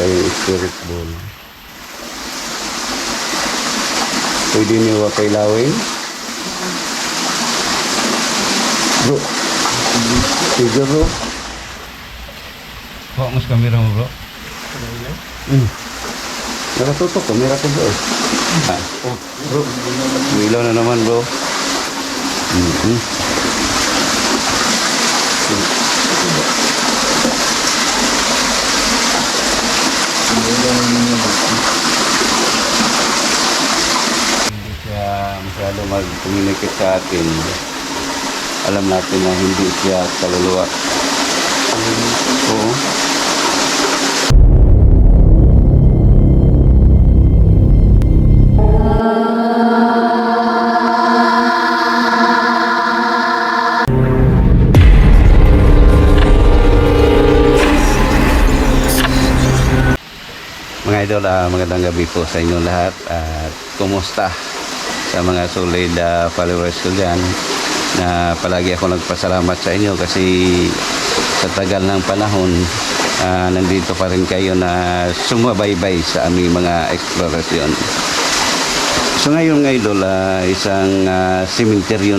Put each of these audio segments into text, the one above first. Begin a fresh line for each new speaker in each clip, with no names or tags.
Yung spirit ball. Pwede niyo kailawin? Bro. Tiga bro.
Bawa mas kamera mo bro.
Hmm. Nakatutok, kamera ko bro. Ah, oh, bro. Ilaw na naman bro. Mm-hmm. Hindi siya masyado mag-communicate sa atin. Alam natin na hindi siya kaluluwa. Oo. Mga idol, ah, magandang gabi po sa inyong lahat at kumusta sa mga solid ah, followers ko dyan na palagi ako nagpasalamat sa inyo kasi sa tagal ng panahon ah, nandito pa rin kayo na sumabaybay sa aming mga eksplorasyon. So ngayon nga idol, ah, isang uh,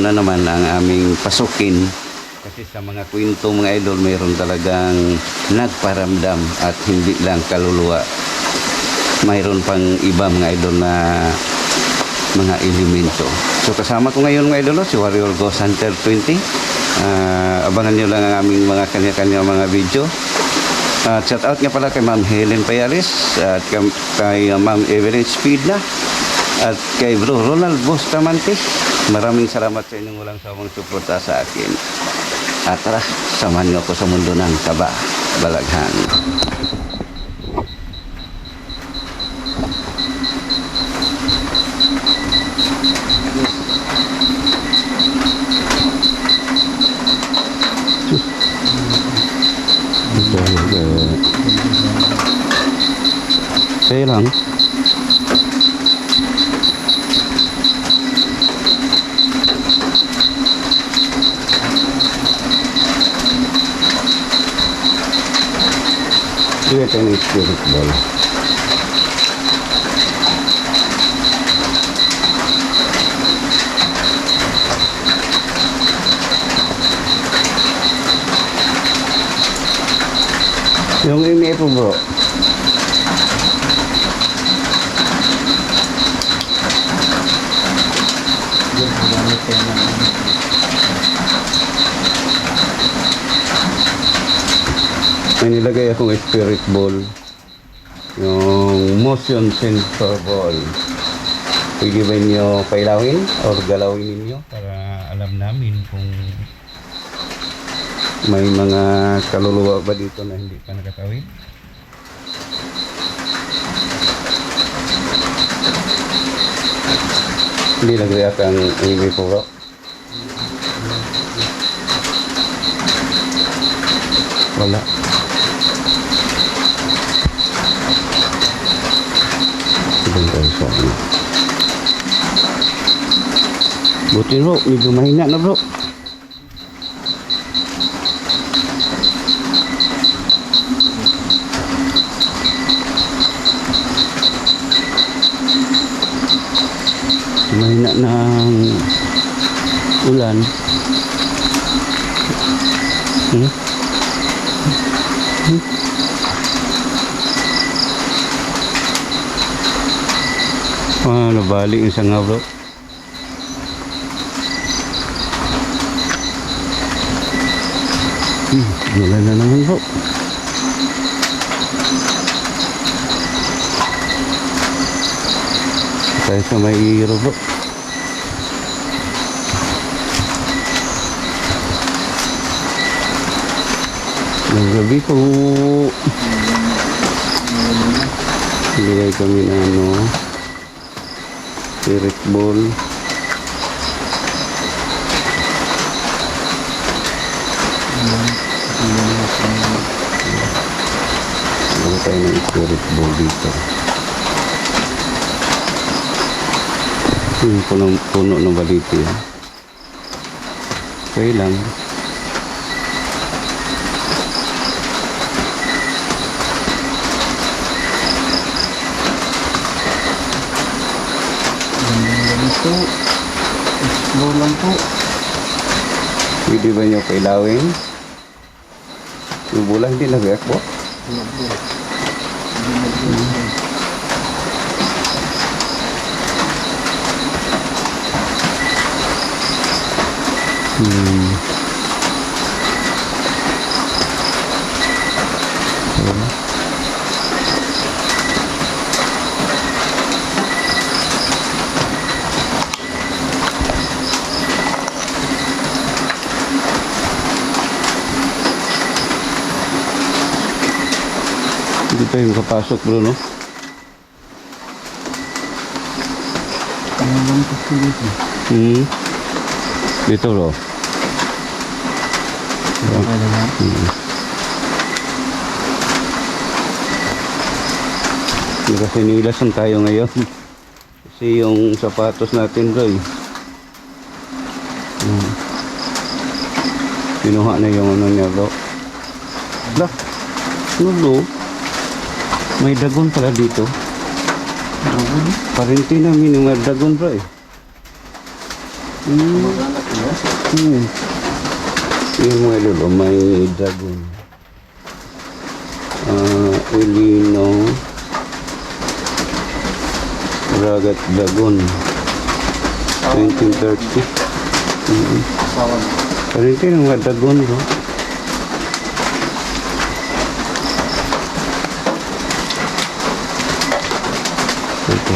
na naman ang aming pasukin kasi sa mga kwento mga idol mayroon talagang nagparamdam at hindi lang kaluluwa mayroon pang iba mga idol na mga elemento. So kasama ko ngayon mga idol no, si Warrior Ghost Hunter 20. Ah, abangan nyo lang ang aming mga kanya-kanya mga video. At shout out nga pala kay Ma'am Helen Payares at kay, kay uh, Ma'am Evelyn Speedna at kay Bro Ronald Bustamante. Maraming salamat sa inyong walang sawang suporta sa akin. At tara, samahan niyo ako sa mundo ng Taba, Balaghan. Kaya lang. Iya tayo ng spirit ball. Yung imi po bro. May nilagay akong spirit ball. Yung motion sensor ball. Pwede ba niyo pailawin or galawin ninyo para alam namin kung may mga kaluluwa ba dito na hindi pa nakatawid? Hindi nag-react ang po bro. Wala. Tayo sa ano. Buti bro, medyo mahina na bro. Mahina na ang ulan. Hmm? Hmm? Ah, nabali yung sanga bro. Hmm, wala na naman bro. Tayo sa may hero bro. Ng gabi po. Bigay kami ng ano, spirit ball. Ano tayo ng spirit ball dito? Yung puno, puno ng baliti yan. Okay lang.
Po. Explore lang po.
Pwede ba niyo kailawin? Yung bulan hindi nag-react po. Hmm. Hindi tayo makapasok bro no?
Ano po dito?
Hmm. Dito bro. Hmm. Kasi nilasan tayo ngayon. Kasi yung sapatos natin bro eh. Hmm. Pinuha na yung ano niya bro. Lah, ano bro? May dagon pala dito.
Dragon?
Parente namin yung dagon bro eh. Hmm. Hmm. Yung mga lolo, may dragon. Ah, Elino. Ragat Dragon. 1930. Hmm.
Sawan.
Parente ng mga dragon bro. Ito.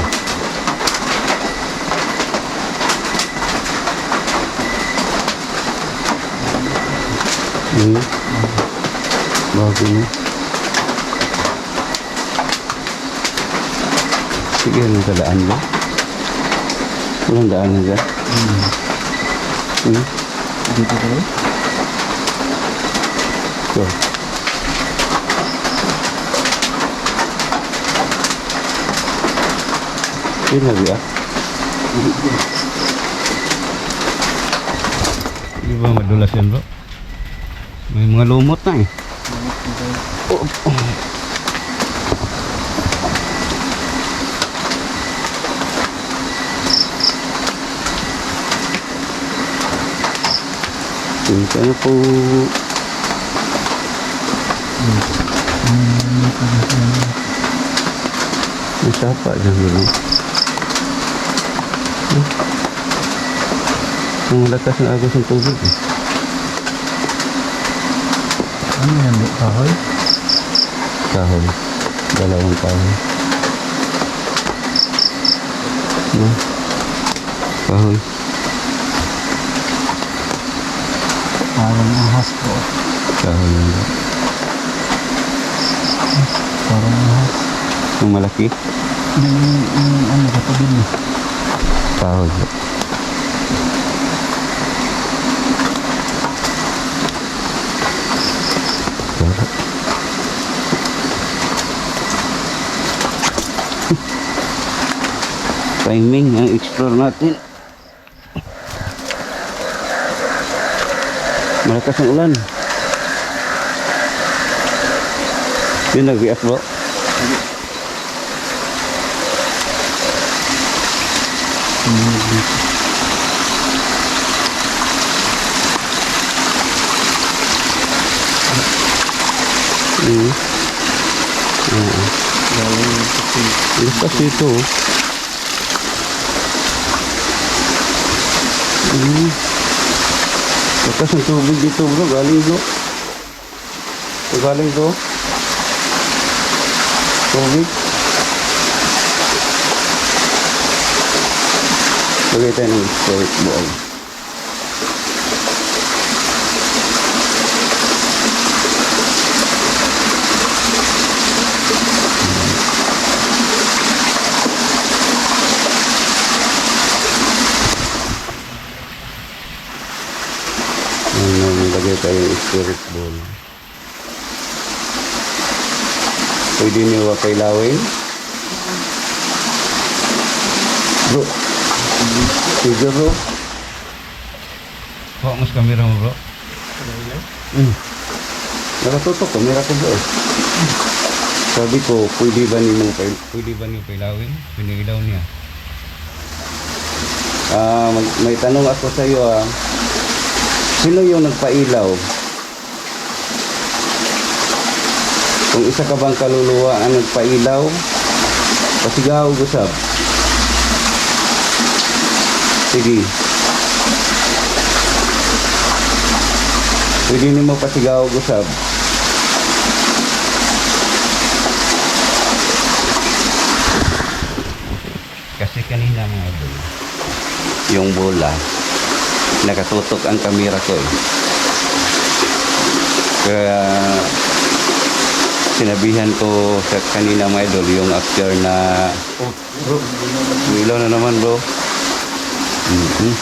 Hmm. Bago na. Sige, anong daan ba? Walang daan na dyan.
Hmm.
Hmm.
Dito ko rin?
So. Yun lagi ah. Di ba madulas yan bro? May mga lumot na eh. Oh, oh. Punta na po. May sapa dyan. Hmm. Ang lakas ng agos ng tubig eh.
Ano yan? Kahoy?
Kahoy. Dalawang kahoy. No? Kahoy.
Parang ahas po.
Kahoy lang ba?
Parang ahas.
Yung malaki?
Yung, yung ano, katabi niya.
Kahoy. ba? Timing ang explore natin. Malakas ang ulan. Yun nag-react bro.
Tumunog dito.
Mm. Oo.
Galing kasi.
Lakas ito. Oh. Mm. Lakas ang tubig dito bro. Galing bro. Ito galing bro. Tubig. Lagay tayo ng spirit ball. Ano, nilagay tayo ng spirit ball. Pwede niyo ba kailawin? Bro, Sige bro. Bawa mas kamera mo bro. Hmm. Nakatutok ko, mera ko bro. Sabi ko, pwede ba ni mo pwede ba niyo pailawin? Pinilaw niya. Ah, mag- may tanong ako sa iyo ah. Sino yung nagpailaw? Kung isa ka bang kaluluwa ang nagpailaw, pasigaw gusab. Sige. Pwede nimo pasigaw gusab. Kasi kanina mga idol, yung bola, nakatutok ang kamera ko eh. Kaya sinabihan ko sa kanina mga idol, yung actor na, oh na naman bro. Mhm.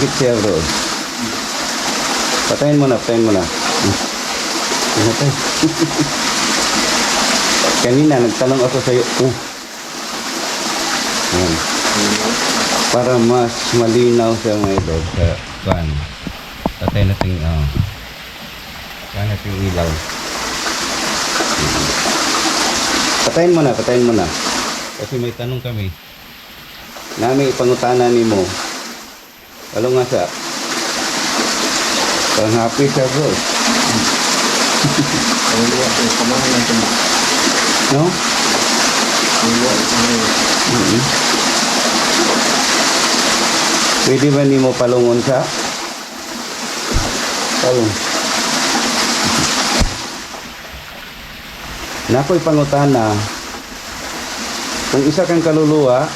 Puminikit siya bro. Patayin mo na, patayin mo na. Pinatay. Kanina, nagtanong ako sa'yo. Oh. Yan. Para mas malinaw siya mga idol sa kuan. Patay natin, oh. Kaya natin yung ilaw. Patayin mo na, patayin mo na. Kasi may tanong kami. Nami ipangutana ni mo. Nga siya? Parang happy siya bro.
Kaluluwa ko. Kamahan lang ito.
No?
Kaluluwa ko.
Mhm. Pwede ba ni mo palungon siya? Palong. Nako'y pangutana, kung isa kang kaluluwa,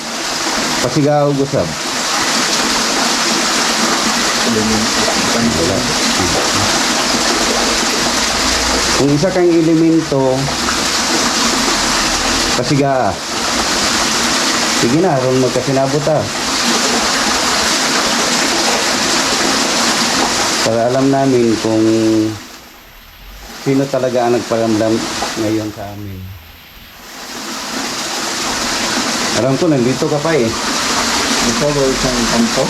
pasigaw gusab.
Wala.
Kung isa kang elemento, pasiga. Sige na, ron magkasinabot ah. Para alam namin kung sino talaga ang nagparamdam ngayon sa amin. Alam ko, nandito ka pa eh.
Ikaw ba isang kanto?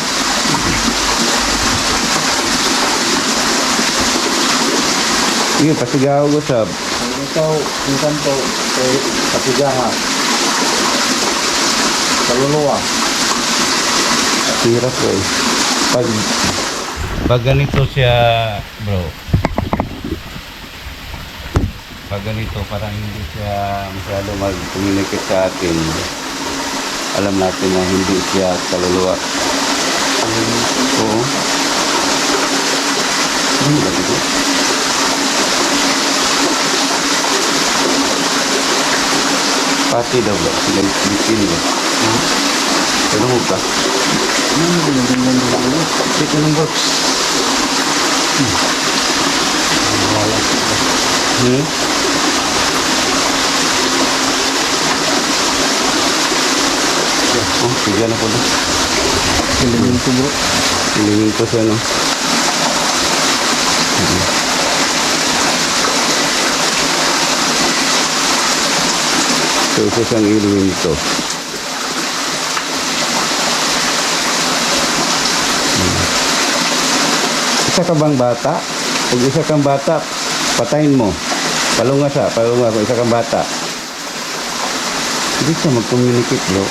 Sige, pasigaw ko sab.
Ikaw yung kanto kay Katigaha. Kaluluwa.
Hirap ko eh. Pag, pag ganito siya, bro. Pag ganito, parang hindi siya masyado mag-communicate sa atin. Alam natin na hindi siya kaluluwa. Oo. Ano ba ito? Pati daw ba? Sila bitin ba? Hmm? Ano mo ba?
Ano yung ganyan ng ulo?
Dito ng box.
Wala.
Hmm? Oh, tiga na po doon.
Kailangan ko bro.
Hilingin ko siya, no? So, isa siyang ilingin ito. Hmm. Isa ka bang bata? Pag isa kang bata, patayin mo. Palunga siya, palunga kung isa kang bata. Hindi siya mag-communicate, bro.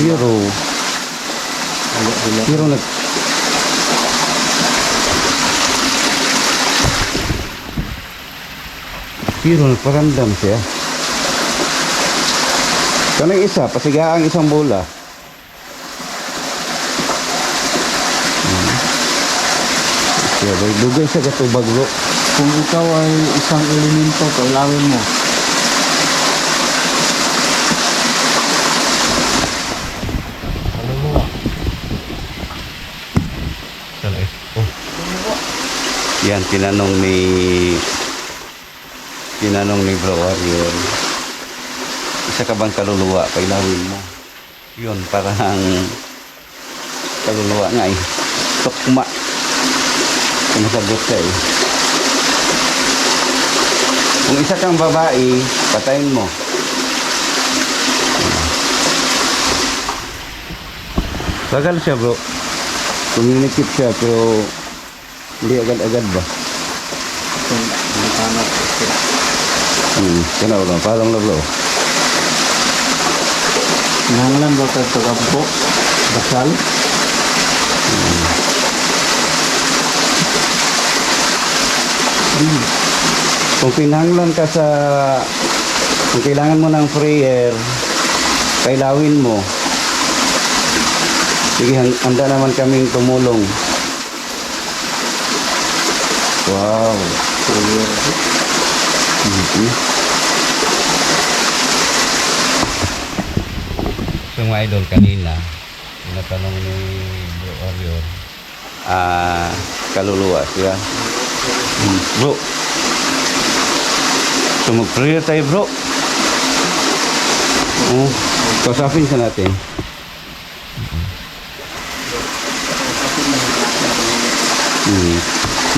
Pero, pero nag... Pero nagparamdam siya. Kanang isa, pasiga ang isang bola. Hmm. Siya, bay, dugay sa katubag, bro.
Kung ikaw ay isang elemento, kailawin mo. Kaluluwa.
Oh. Yan, tinanong ni... Tinanong ni Bro Warrior. Isa ka bang kaluluwa? Pailawin mo. Yun, parang... Kaluluwa nga eh. Tukma. Sumasagot ka eh. Kung isa kang babae, patayin mo. So, Tagal siya bro. Communicate siya pero hindi agad-agad ba?
Kung naghanap ito.
Hmm. Kaya bro, parang bro.
Nanglan ba ka tagampo? Basal? Hmm.
Kung pinanglan ka sa kung kailangan mo ng prayer, kailawin mo. Sige, han- handa naman kaming tumulong. Wow.
Prayer.
Mhm. So mga idol kanina, tinatanong ni Bro Orion, ah, kaluluwa siya. Hmm. Bro, so mag-prayer tayo bro. Oh, kausapin sa natin. Hmm.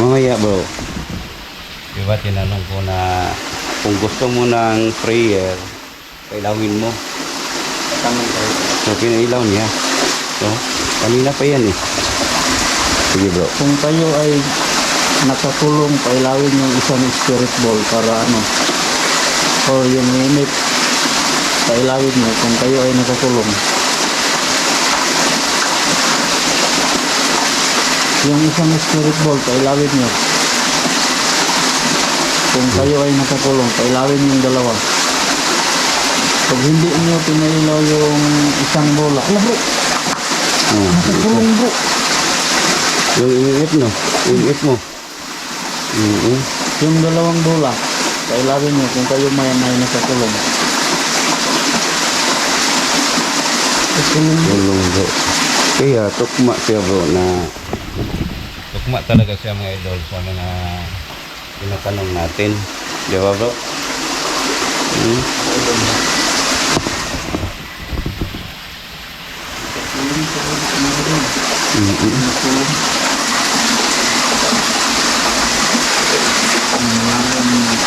Mamaya bro. Diba tinanong ko na kung gusto mo ng prayer, kailawin mo.
Tanong tayo.
So, pinailaw niya. So, kanina pa yan eh. Sige bro.
Kung kayo ay nakakulong, pailawin yung isang spirit ball para ano, or yung minute, pailawin mo kung kayo ay nakakulong. Yung isang spirit ball, pailawin nyo. Kung kayo ay nakakulong, pailawin yung dalawa. Pag hindi nyo pinailaw yung isang bola, ala bro,
Oh,
nakakulong bro.
yung iingit no? Iingit mo. Mm
Yung dalawang bola, pailawin nyo kung kayo may may nakakulong. Nakakulong bro.
Tulong bro. Kaya tukma siya bro na tukma talaga siya mga idol sa mga tinatanong natin. Di ba bro? Hmm?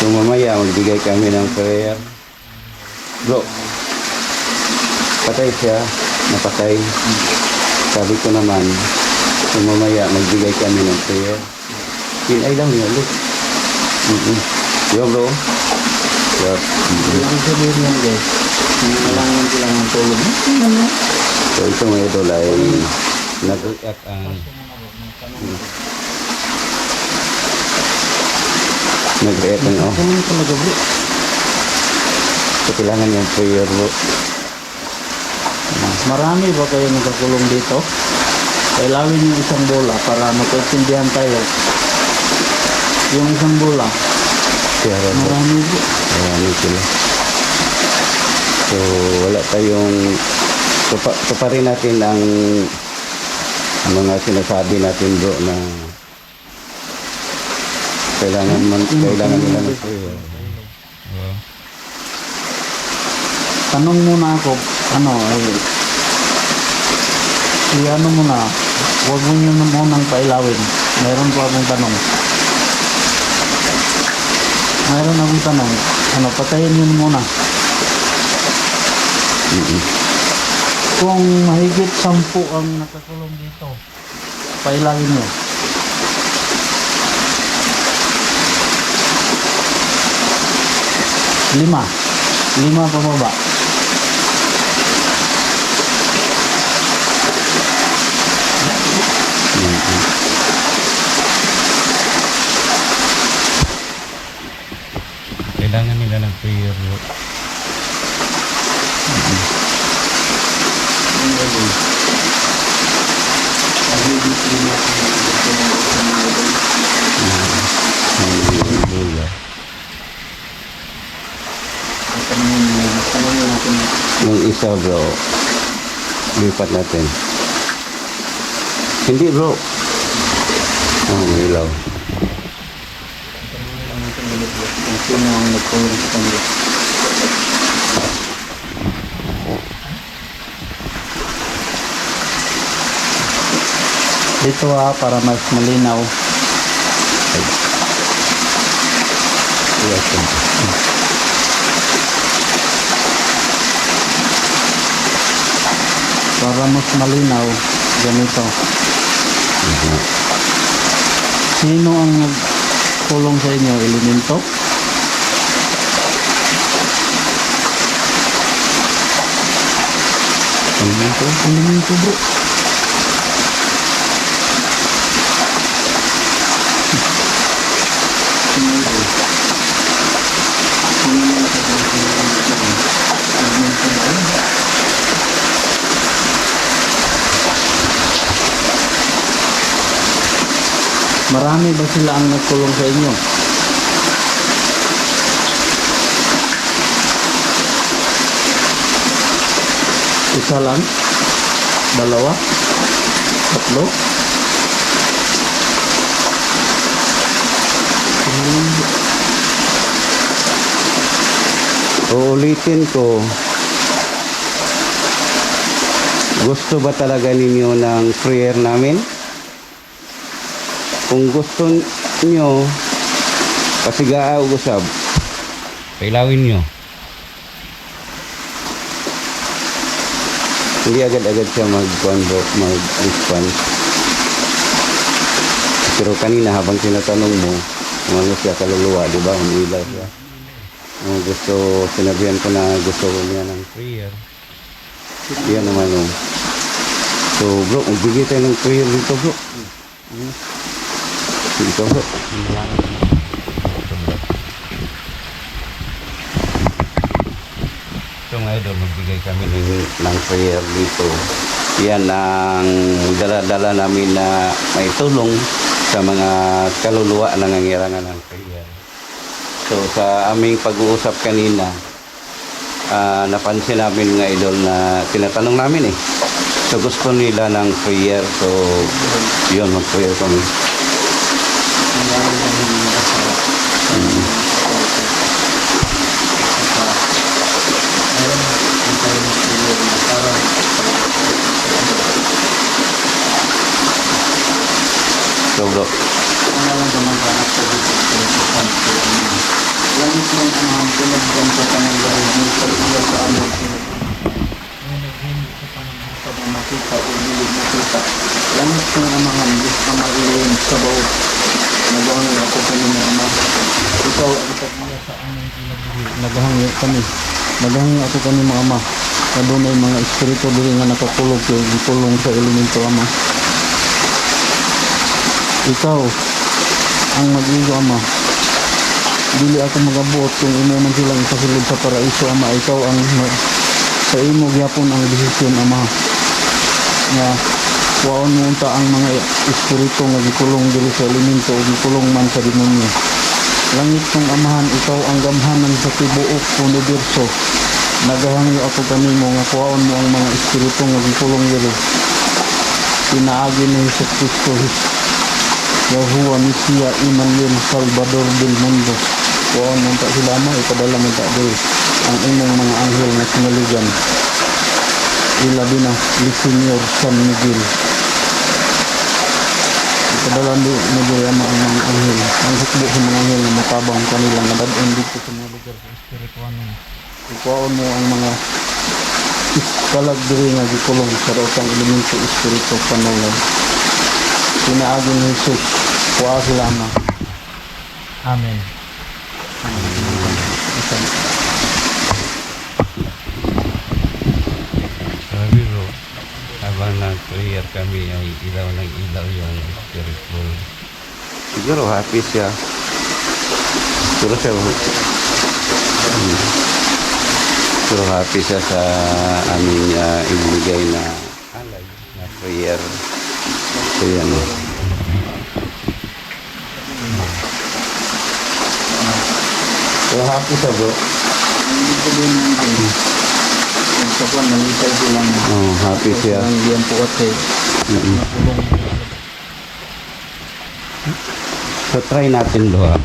So mamaya magbigay kami ng prayer. Bro, patay siya, napatay. Sabi ko naman, so mamaya magbigay kami ng prayer. Pinay lang niya, look. Mm-mm. Yo bro. Yo.
Ibig sabihin yan guys, kailangan sila ng tulong. Ano?
So ito mga idol ay nag-react ang nag-react ang oh.
Tulong talaga bro.
So kailangan yung prayer bro.
Marami ba kayo nakakulong dito? Pailawin yung isang bola para magkaintindihan tayo. Yung isang bola, marami bro.
Marami sila. So, wala tayong tupa, tuparin natin ang mga sinasabi natin bro na kailangan man kailangan nila ng prayer.
Tanong muna ako, ano, ay, i-ano muna, huwag mo nyo munang pailawin. Meron po akong tanong. Meron akong tanong, ano, patayin yun muna.
Mm-mm.
Kung mahigit sampu ang nakakulong dito, pailawin nyo. Lima. Lima pababa.
Kailangan nila ng prayer bro. Hallelujah.
Tanongin nyo, tanongin natin.
Isa bro, lipat natin. Hindi bro. Oh, ilaw.
Sino ang sa kanila. Dito ha, para mas malinaw.
Yes,
Para mas malinaw, ganito.
Mhm.
Sino ang nagkulong sa inyo? Elemento?
Elemento?
Elemento bro. Marami ba sila ang nagkulong sa inyo? Isa lang? Dalawa? Tatlo?
Uulitin ko. Gusto ba talaga ninyo ng prayer namin? Kung gusto nyo, pasigaaw usab. Pailawin nyo. Hindi agad-agad siya mag-response. Pero kanina habang tinatanong mo, umano siya kaluluwa, di ba? Umilaw siya. Oh, gusto, sinabihan ko na gusto ko niya ng prayer. Yan naman oh. So bro, magbigay tayo ng prayer dito bro. Hmm. Dito bro. So mga idol, magbigay kami ng, ng prayer dito. Yan ang dala-dala namin na may tulong sa mga kaluluwa na nangirangan ng prayer. So sa aming pag-uusap kanina, ah, napansin namin mga idol na tinatanong namin eh. So gusto nila ng prayer. So yun, mag-prayer kami. So bro,
Langit ng amang pinagdan sa kanang dahil ng pag-iya sa amang Ngunit sa panahon sa mga makita o bilig makita. Langit ng amahan, Diyos ka mailim sa bawat. Nagahangin ako kanina ama. Ikaw ang pag-iya sa amang kinabuhi. Nagahangin kami. Nagahangin ako kanina ama. Kadunay mga espiritu dili nga nakakulog kay gikulong sa elemento ama. Ikaw ang mag-iyo ama. Dili ako magabuot kung imo man silang ipasulod sa paraiso ama. Ikaw ang sa imo gyapon ang desisyon ama. Nga kuwaon mo unta ang mga espiritu nga gikulong diri sa elemento o gikulong man sa demonyo. Langit ng amahan ikaw ang gamhanan sa tibuok universo. Nagahangyo ako kanimo nga kuwaon mo ang mga espiritu nga gikulong diri pinaagi ni Hesus Kristo Yahuwah Misia Emmanuel Salvador del Mundo Kuwaon mo ta sila mo ipadala mo ta diri ang imong mga anghel nga sinaligan. Ilabi na ni Senyor San Miguel. Ipadala mo diri ang mga anghel. Ang hukbo sa mga anghel na matabang kanila nga dadon dito sa mga lugar sa espirituanon ikuwaon mo ang mga kalag diri nga gikulong sa rotang elemento espiritu panulay Pinaagi ni Jesus. Kuha sila. Amen.
Sabi bro, habang nag-prayer kami ay ilaw ng ilaw yung spiritual. Siguro happy siya. Siguro siya Hmm. Siguro happy siya sa aming uh, ibigay na alay na prayer. So yan. So happy siya bro.
Hindi ko din nandun. Nagsapuan, nalitay sila na.
Oh, happy siya.
Ang diyan po kasi. Nakulong.
So try natin doha.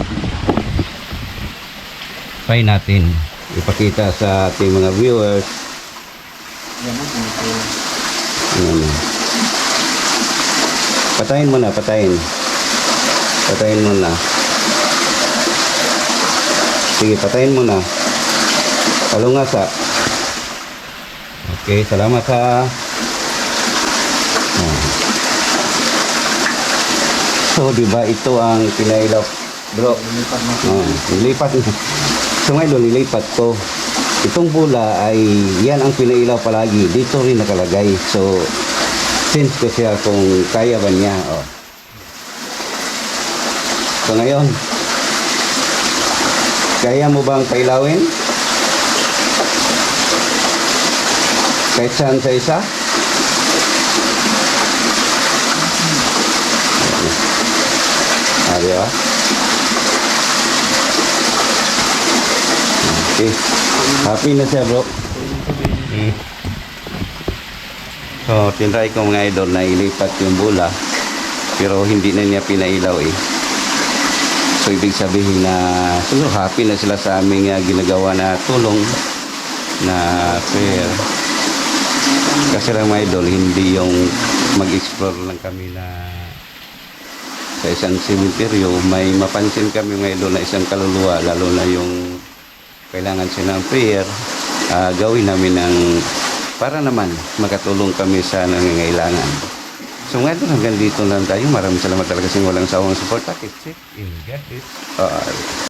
Try natin ipakita sa ating mga viewers
Yan.
Patayin mo na, patayin. Patayin mo na. Sige, patayin mo na. Palungasa. Okay, salamat ha. So, di ba ito ang pinailaw, bro?
Lilipat natin.
Oh, nilipat. So ngayon, nilipat ko. Itong bula ay yan ang pinailaw palagi. Dito rin nakalagay. So, sense ko siya kung kaya ba niya. Oh. So ngayon, kaya mo bang pailawin? Kahit saan sa isa? Ah? Okay. Happy na siya, bro. So, tinry ko mga idol na ilipat yung bula. Pero hindi na niya pinailaw eh. So, ibig sabihin na siguro happy na sila sa aming ah, ginagawa na tulong na prayer. Kasi lang mga idol, hindi yung mag-explore lang kami na sa isang cemetery, may mapansin kami mga idol na isang kaluluwa, lalo na yung kailangan siya ng prayer, ah, gawin namin ng para naman makatulong kami sa nangangailangan. So ngayon hanggang dito lang tayo. Maraming salamat talaga sa walang sawang support. That's it. In God is all.